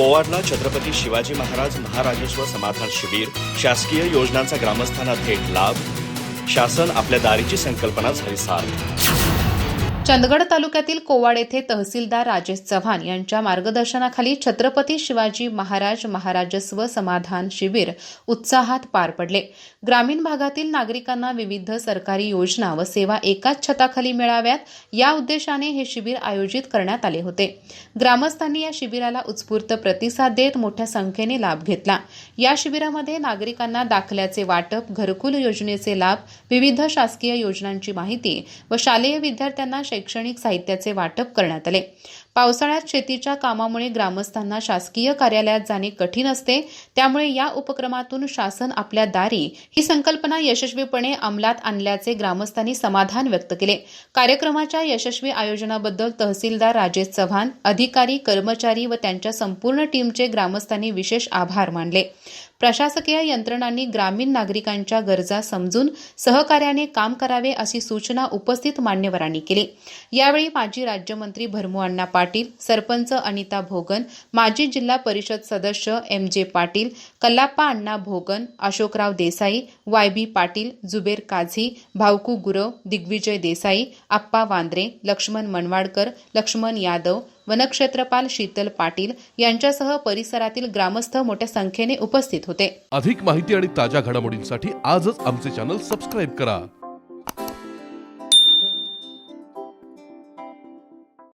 कोवाडला छत्रपती शिवाजी महाराज महाराजस्व समाधान शिबिर शासकीय योजनांचा ग्रामस्थांना थेट लाभ शासन आपल्या दारीची संकल्पना झाली सार्थ चंदगड तालुक्यातील कोवाड येथे तहसीलदार राजेश चव्हाण यांच्या मार्गदर्शनाखाली छत्रपती शिवाजी महाराज महाराजस्व समाधान शिबिर उत्साहात पार पडले. ग्रामीण भागातील नागरिकांना विविध सरकारी योजना व सेवा एकाच छताखाली मिळाव्यात या उद्देशाने हे शिबिर आयोजित करण्यात आले होते. ग्रामस्थांनी या शिबिराला उत्स्फूर्त प्रतिसाद देत मोठ्या संख्येने लाभ घेतला. या शिबिरामध्ये नागरिकांना दाखल्याचे वाटप घरकुल योजनेचे लाभ विविध शासकीय योजनांची माहिती व शालेय विद्यार्थ्यांना शैक्षणिक साहित्याचे वाटप करण्यात आले. पावसाळ्यात शेतीच्या कामामुळे ग्रामस्थांना शासकीय कार्यालयात जाणे कठीण असते. त्यामुळे या उपक्रमातून शासन आपल्या दारी ही संकल्पना यशस्वीपणे अंमलात आणल्याचे ग्रामस्थांनी समाधान व्यक्त केले. कार्यक्रमाच्या यशस्वी आयोजनाबद्दल तहसीलदार राजेश चव्हाण अधिकारी कर्मचारी व त्यांच्या संपूर्ण टीमचे ग्रामस्थांनी विशेष आभार मानले. प्रशासकीय यंत्रणांनी ग्रामीण नागरिकांच्या गरजा समजून सहकार्याने काम करावे अशी सूचना उपस्थित मान्यवरांनी केली. यावेळी माजी राज्यमंत्री भरमू पाटील सरपंच अनिता भोगन माजी जिल्हा परिषद सदस्य M J Patil Kallappa Anna Bhogan Ashokrao Desai Y B Patil Zuber Kazi Bhavku Gurav Digvijay Desai Appa Wandre Laxman Manwadkar Laxman Yadav वनक्षेत्रपाल Sheetal Patil यांच्यासह परिसरातील ग्रामस्थ मोठ्या संख्येने उपस्थित होते. अधिक माहिती आणि ताज्या घडामोडींसाठी आजच आमचे चॅनल सबस्क्राईब करा.